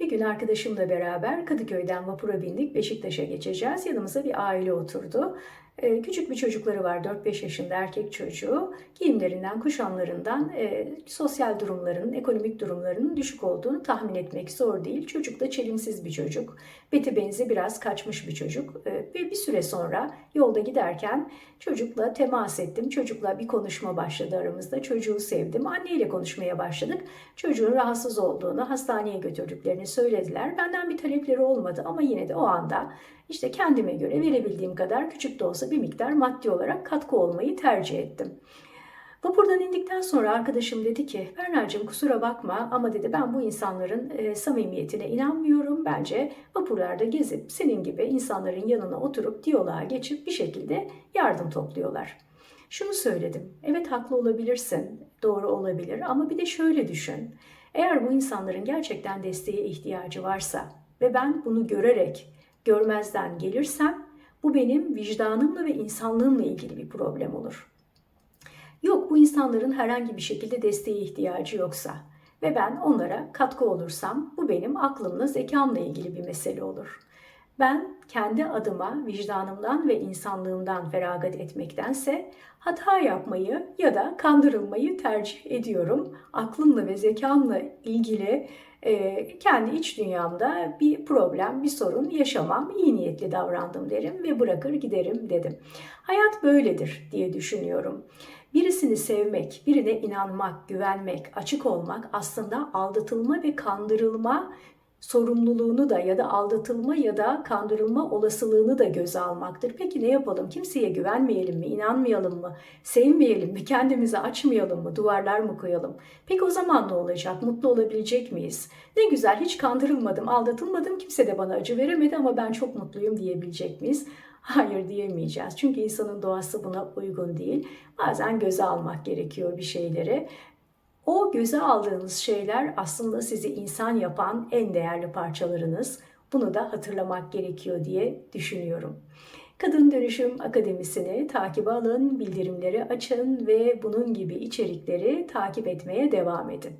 Bir gün arkadaşımla beraber Kadıköy'den vapura bindik. Beşiktaş'a geçeceğiz. Yanımıza bir aile oturdu. Ee, Küçük bir çocukları var 4-5 yaşında erkek çocuğu. Giyimlerinden, kuşamlarından e, sosyal durumlarının, ekonomik durumlarının düşük olduğunu tahmin etmek zor değil. Çocuk da çelimsiz bir çocuk. Beti benzi biraz kaçmış bir çocuk. Ee, Ve bir süre sonra yolda giderken çocukla temas ettim. Çocukla bir konuşma başladı aramızda. Çocuğu sevdim. Anneyle konuşmaya başladık. Çocuğun rahatsız olduğunu, hastaneye götürdüklerini söylediler. Benden bir talepleri olmadı ama yine de o anda işte kendime göre verebildiğim kadar küçük de olsa bir miktar maddi olarak katkı olmayı tercih ettim. Vapurdan indikten sonra arkadaşım dedi ki Berna'cığım kusura bakma ama dedi ben bu insanların e, samimiyetine inanmıyorum. Bence vapurlarda gezip senin gibi insanların yanına oturup diyaloğa geçip bir şekilde yardım topluyorlar. Şunu söyledim. Evet haklı olabilirsin. Doğru olabilir ama bir de şöyle düşün. Eğer bu insanların gerçekten desteğe ihtiyacı varsa ve ben bunu görerek görmezden gelirsem bu benim vicdanımla ve insanlığımla ilgili bir problem olur. Yok bu insanların herhangi bir şekilde desteğe ihtiyacı yoksa ve ben onlara katkı olursam bu benim aklımla zekamla ilgili bir mesele olur. Ben kendi adıma vicdanımdan ve insanlığımdan feragat etmektense hata yapmayı ya da kandırılmayı tercih ediyorum. Aklımla ve zekamla ilgili e, kendi iç dünyamda bir problem, bir sorun yaşamam, iyi niyetli davrandım derim ve bırakır giderim dedim. Hayat böyledir diye düşünüyorum. Birisini sevmek, birine inanmak, güvenmek, açık olmak aslında aldatılma ve kandırılma sorumluluğunu da ya da aldatılma ya da kandırılma olasılığını da göze almaktır. Peki ne yapalım? Kimseye güvenmeyelim mi? İnanmayalım mı? Sevmeyelim mi? Kendimizi açmayalım mı? Duvarlar mı koyalım? Peki o zaman ne olacak? Mutlu olabilecek miyiz? Ne güzel hiç kandırılmadım, aldatılmadım. Kimse de bana acı veremedi ama ben çok mutluyum diyebilecek miyiz? Hayır diyemeyeceğiz. Çünkü insanın doğası buna uygun değil. Bazen göze almak gerekiyor bir şeyleri. O göze aldığınız şeyler aslında sizi insan yapan en değerli parçalarınız. Bunu da hatırlamak gerekiyor diye düşünüyorum. Kadın Dönüşüm Akademisi'ni takip alın, bildirimleri açın ve bunun gibi içerikleri takip etmeye devam edin.